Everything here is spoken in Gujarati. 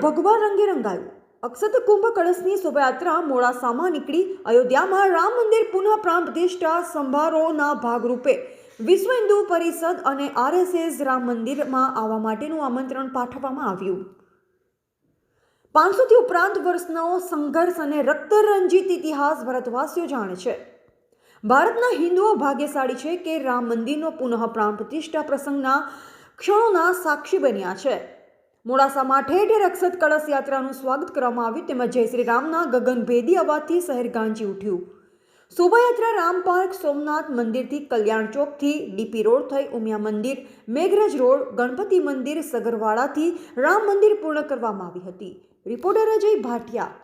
ભગવા રંગે રંગાયું. અક્ષત કુંભ કળશની શોભાયાત્રા મોડાસામાં નીકળી. અયોધ્યામાં રામ મંદિર પુનઃ સંભારોહના ભાગરૂપે વિશ્વ હિન્દુ પરિષદ અને આરએસએસ રામ મંદિરમાં આવવા માટેનું આમંત્રણ પાઠવવામાં આવ્યું. પાંચસોથી ઉપરાંત વર્ષનો સંઘર્ષ અને રક્તરંજિત ઇતિહાસ ભારતવાસીઓ જાણે છે. ભારતના હિન્દુઓ ભાગ્યશાળી છે કે રામ મંદિરનો પુનઃ પ્રસંગના ક્ષણોના સાક્ષી બન્યા છે. મોડાસામાં ઠેર ઠેર અક્ષત કળશ યાત્રાનું સ્વાગત કરવામાં આવ્યું તેમજ જય શ્રી રામના ગગનભેદી અવાજથી શહેર ગાંજી ઉઠ્યું. શોભાયાત્રા રામ પાર્ક, સોમનાથ મંદિરથી કલ્યાણ ચોકથી ડીપી રોડ થઈ ઉમિયા મંદિર, મેઘરજ રોડ, ગણપતિ મંદિર, સગરવાડાથી રામ મંદિર પૂર્ણ કરવામાં આવી હતી. રિપોર્ટર અજય ભાટિયા.